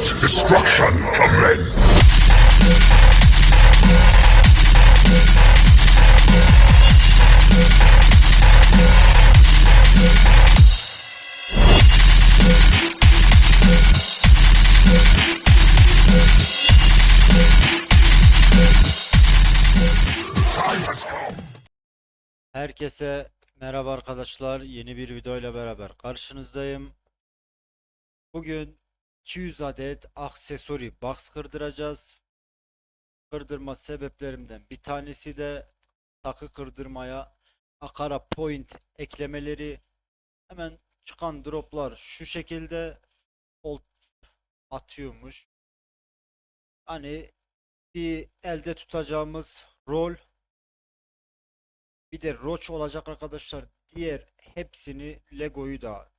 Let destruction commence! Herkese merhaba arkadaşlar. Yeni bir videoyla beraber karşınızdayım. Bugün 200 adet aksesori box kırdıracağız. Kırdırma sebeplerimden bir tanesi de takı kırdırmaya Akara Point eklemeleri. Hemen çıkan droplar şu şekilde ol atıyormuş. Hani bir elde tutacağımız rol bir de Roach olacak arkadaşlar. Diğer hepsini Lego'yu da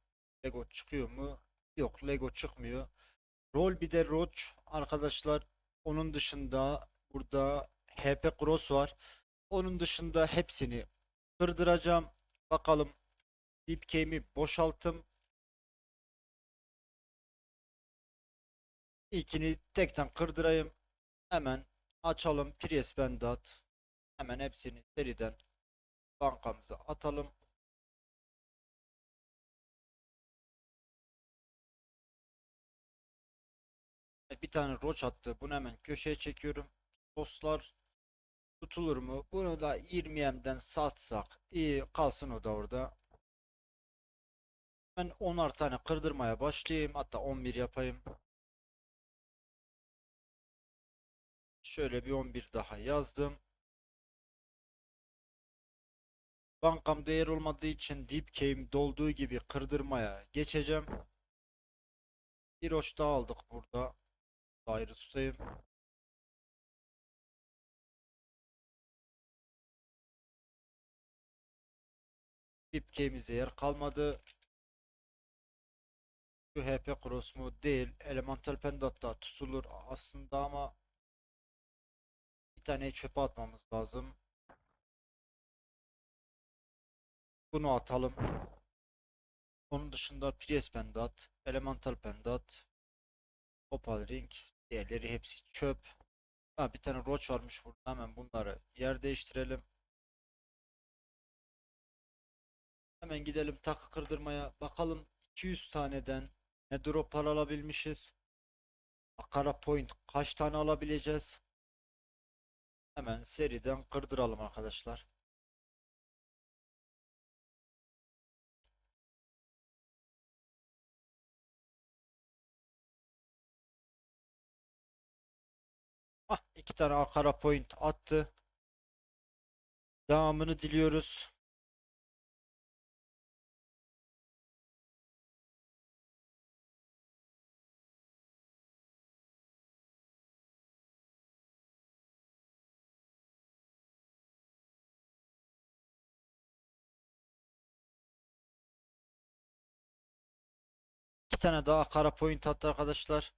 Lego çıkıyor mu? Yok Lego çıkmıyor. Rol bir de Roach arkadaşlar. Onun dışında burada HP Cross var. Onun dışında hepsini kırdıracağım. Bakalım Deep Game'i boşalttım. İlkini tekten kırdırayım. Hemen açalım. Prius Bandat. Hemen hepsini seriden bankamıza atalım. Bir tane roç attı. Bunu hemen köşeye çekiyorum. Postlar tutulur mu? Bunu da 20M'den satsak iyi kalsın o da orada. Ben 10'ar tane kırdırmaya başlayayım. Hatta 11 yapayım. Şöyle bir 11 daha yazdım. Bankam değer olmadığı için Deep Game dolduğu gibi kırdırmaya geçeceğim. Bir hoş daha aldık burada. Ayrı tutayım. Deep Game'imizde yer kalmadı. Şu HP Cross mu? Değil. Elemental Pendat'ta tutulur aslında ama bir tane çöpe atmamız lazım. Bunu atalım. Onun dışında Prius Pendat, Elemental Pendat, Opal Ring, diğerleri hepsi çöp. Ha, bir tane Roach varmış burada. Hemen bunları yer değiştirelim. Hemen gidelim takı kırdırmaya. Bakalım 200 taneden ne droplar alabilmişiz. Akara Point kaç tane alabileceğiz? Hemen seriden kırdıralım arkadaşlar. İki tane Akara Point attı. Devamını diliyoruz. İki tane daha Akara Point attı arkadaşlar.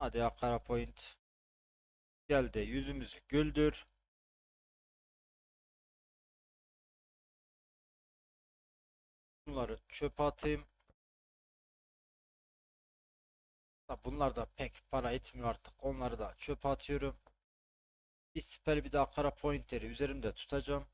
Hadi Akara Point. Gel de yüzümüzü güldür. Bunları çöpe atayım. Bunlar da pek para etmiyor artık. Onları da çöpe atıyorum. Bir siper bir de Akara Point'leri üzerimde tutacağım.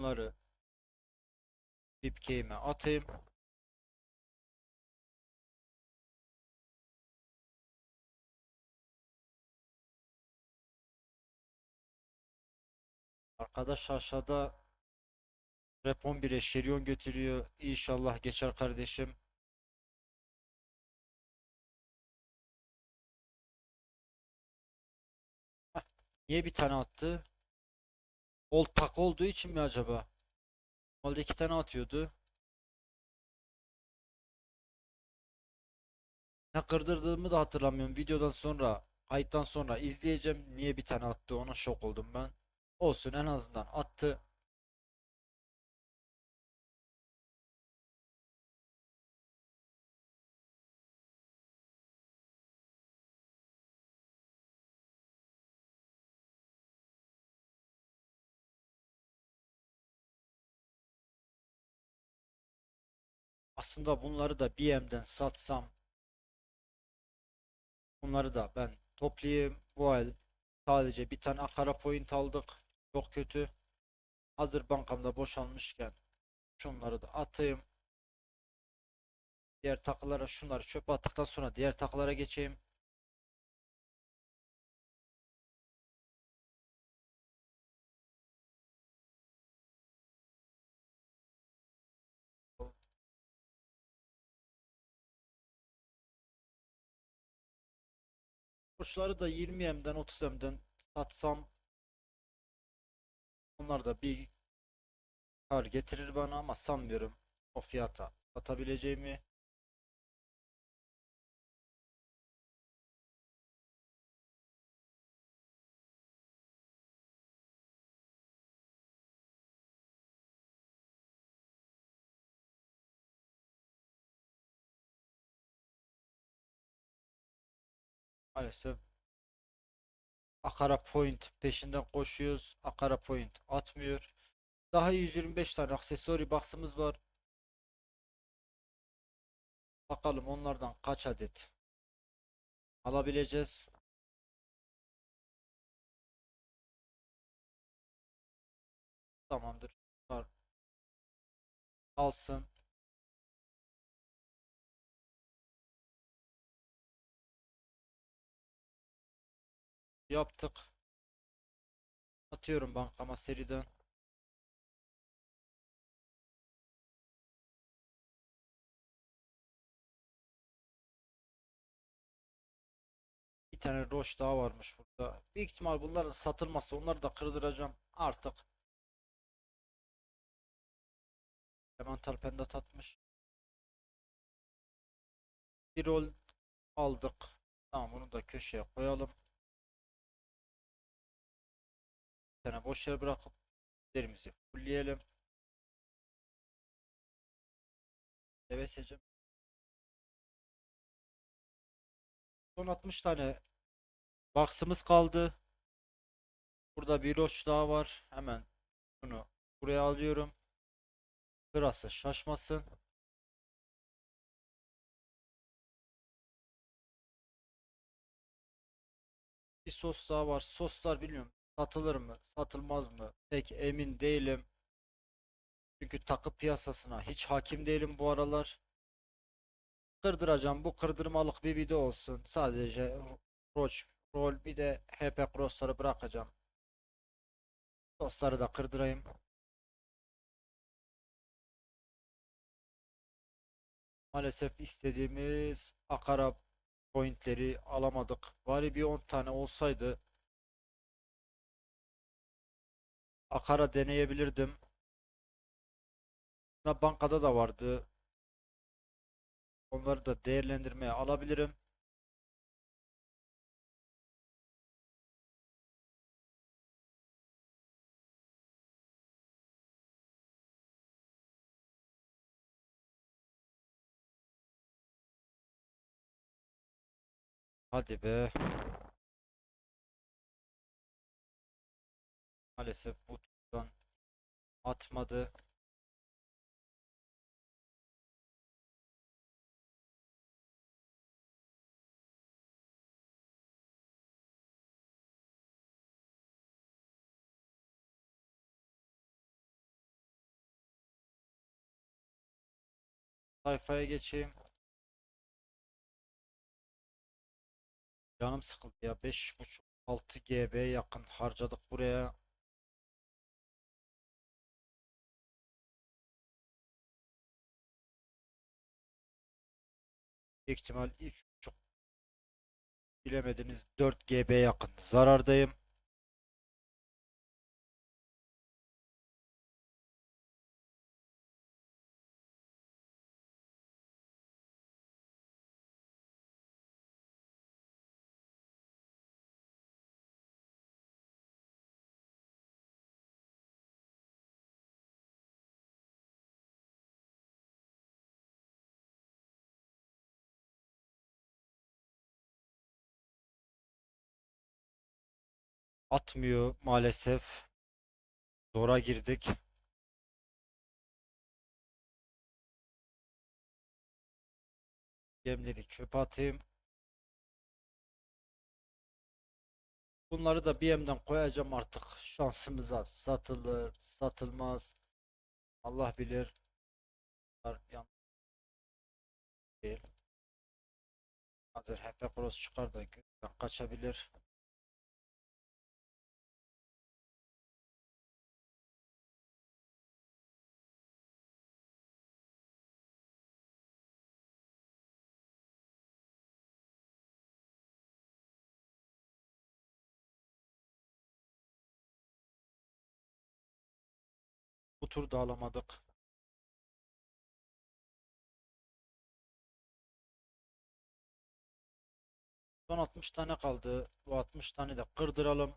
Bunları Dipkey'ime atayım. Arkadaş aşağıda Rap 11'e Şerion götürüyor. İnşallah geçer kardeşim. Niye bir tane attı? Ol tak olduğu için mi acaba? Normalde iki tane atıyordu. Ne kırdırdığımı da hatırlamıyorum. Videodan sonra, kayıttan sonra izleyeceğim. Niye bir tane attı ona şok oldum ben. Olsun en azından attı. Aslında bunları da BM'den satsam bunları da ben toplayayım. Bu ay sadece bir tane Akara point aldık. Çok kötü. Hazır bankamda boşalmışken şunları da atayım. Diğer takılara şunları çöpe attıktan sonra diğer takılara geçeyim. Kuşları da 20M'den 30M'den satsam onlar da bir kar getirir bana ama sanmıyorum o fiyata satabileceğimi. Maalesef Akara Point peşinden koşuyoruz. Akara Point atmıyor. Daha 125 tane aksesuari box'ımız var. Bakalım onlardan kaç adet alabileceğiz. Tamamdır. Bunlar Yaptık. Atıyorum bankama seriden. Bir tane roş daha varmış burada. Büyük ihtimal bunların satılması onları da kırdıracağım artık. Elemental pendat atmış. Bir rol aldık. Tamam bunu da köşeye koyalım. Tane boş yer bırakıp derimizi fullleyelim. Evet seçim. Son 60 tane box'ımız kaldı. Burada bir roç daha var. Hemen bunu buraya alıyorum. Burası şaşmasın. Bir sos daha var. Soslar bilmiyorum. Satılır mı? Satılmaz mı? Pek emin değilim. Çünkü takı piyasasına hiç hakim değilim bu aralar. Kırdıracağım. Bu kırdırmalık bir video olsun. Sadece Roach, rol bir de HP Cross'ları bırakacağım. Dostları da kırdırayım. Maalesef istediğimiz Akara pointleri alamadık. Bari bir 10 tane olsaydı Akara deneyebilirdim. Buna bankada da vardı. Onları da değerlendirmeye alabilirim. Hadi be. Maalesef bu turdan atmadı. Sayfaya geçeyim. Canım sıkıldı ya 5.5 6 GB yakın harcadık buraya. Büyük ihtimal 3.5 bilemediniz 4 GB yakın zarardayım. Atmıyor maalesef. Zora girdik. Yemleri çöpe atayım. Bunları da bir yemden koyacağım artık şansımıza. Satılır, satılmaz. Allah bilir. Hazır HP Cross çıkar da kaçabilir. Tur da. Son 60 tane kaldı. Bu 60 tane de kırdıralım.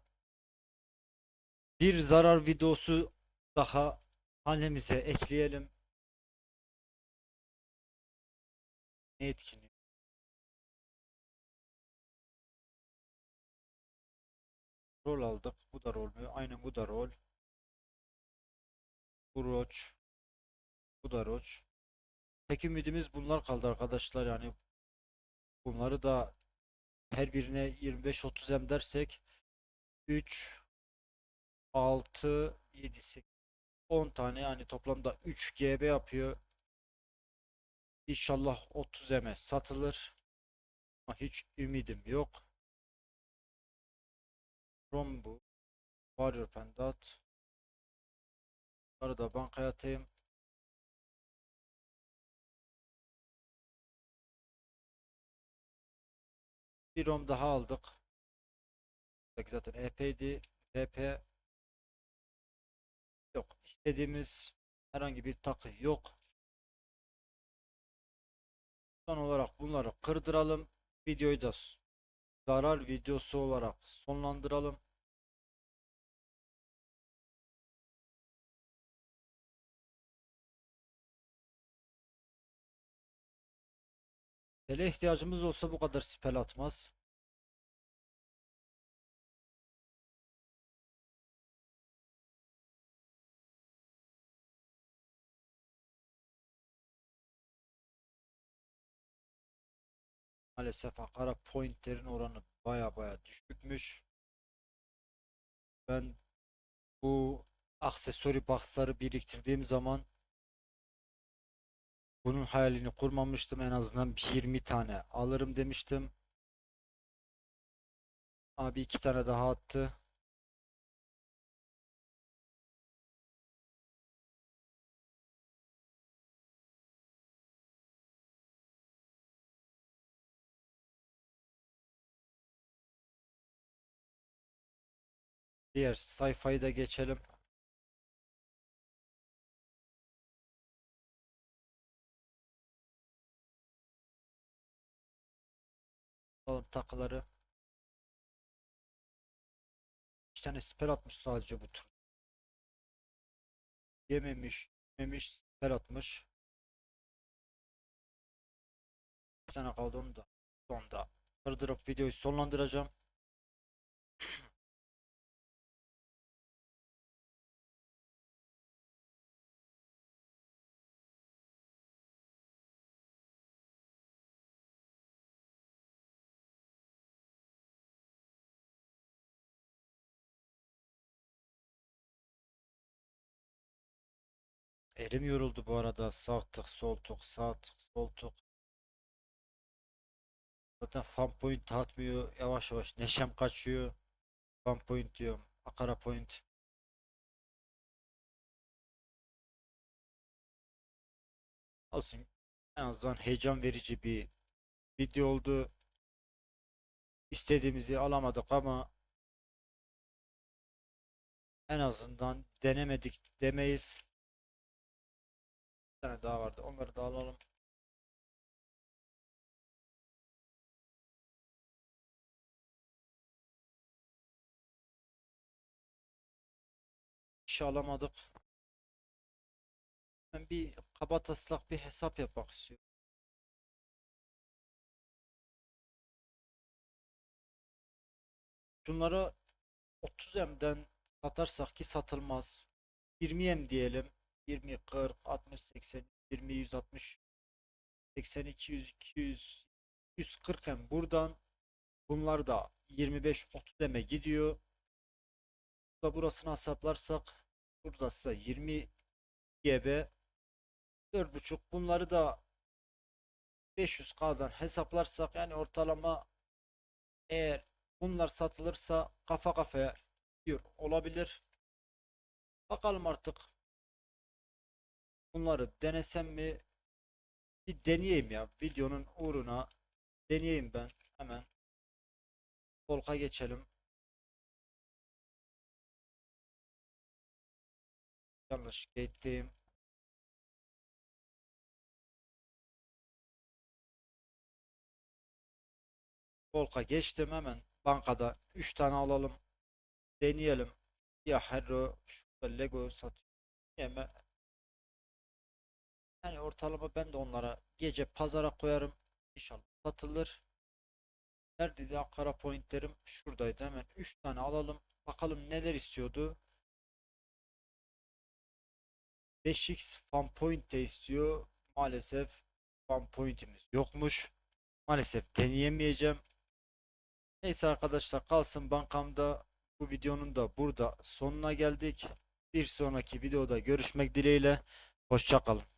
Bir zarar videosu daha hanemize ekleyelim. Ne etkinliği? Rol aldık. Bu da rol mü? Aynen bu da rol. Bu roç. Bu da roç. Tek ümidimiz bunlar kaldı arkadaşlar yani. Bunları da her birine 25-30 em dersek 3 6 7 8 10 tane yani toplamda 3 GB yapıyor. İnşallah 30 eme satılır. Ama hiç ümidim yok. Rom bu. Warrior Pendat. Bunları da bankaya atayım. Bir ROM daha aldık. Zaten EP'ydi. VP yok. İstediğimiz herhangi bir takı yok. Son olarak bunları kırdıralım. Videoyu da zarar videosu olarak sonlandıralım. Tele ihtiyacımız olsa bu kadar spell atmaz. Maalesef Akara pointlerin oranı baya baya düşükmüş. Ben bu aksesuari box'ları biriktirdiğim zaman bunun hayalini kurmamıştım. En azından bir 20 tane alırım demiştim. Abi iki tane daha attı. Diğer sayfayı da geçelim. Alalım takıları. İki tane siper atmış sadece bu tur. Yememiş, yememiş, siper atmış. Bir tane kaldı onu da. Sonda kırdırıp videoyu sonlandıracağım. Elim yoruldu bu arada. Sağ tık, sol tık, sağ tık, sol tık. Zaten fan point atmıyor. Yavaş yavaş neşem kaçıyor. Fan point diyorum. Akara point. Olsun. En azından heyecan verici bir video oldu. İstediğimizi alamadık ama en azından denemedik demeyiz. Tane daha vardı. Onları da alalım. Bir şey alamadık. Ben bir kabataslak bir hesap yapmak istiyorum. Şunları 30 M'den satarsak ki satılmaz. 20 M diyelim. 20, 40, 60, 80, 20, 160. 82 100 200 140 hem buradan bunlar da 25 30 deme gidiyor. Da burasını hesaplarsak burası da 20 GB 4.5 bunları da 500K'dan hesaplarsak yani ortalama eğer bunlar satılırsa kafa kafaya diyor olabilir. Bakalım artık. Bunları denesem mi? Bir deneyeyim ya. Videonun uğruna deneyeyim ben hemen. Volk'a geçelim. Yanlış gittim. Volk'a geçtim hemen. Bankada 3 tane alalım. Deneyelim. Ya Hero şurada Lego satıyor. Yeme. Yani ortalama ben de onlara gece pazara koyarım. İnşallah satılır. Neredeydi Ankara pointlerim? Şuradaydı hemen 3 tane alalım. Bakalım neler istiyordu. 5x fan point de istiyor. Maalesef fan pointimiz yokmuş. Maalesef deneyemeyeceğim. Neyse arkadaşlar kalsın bankamda. Bu videonun da burada sonuna geldik. Bir sonraki videoda görüşmek dileğiyle. Hoşça kalın.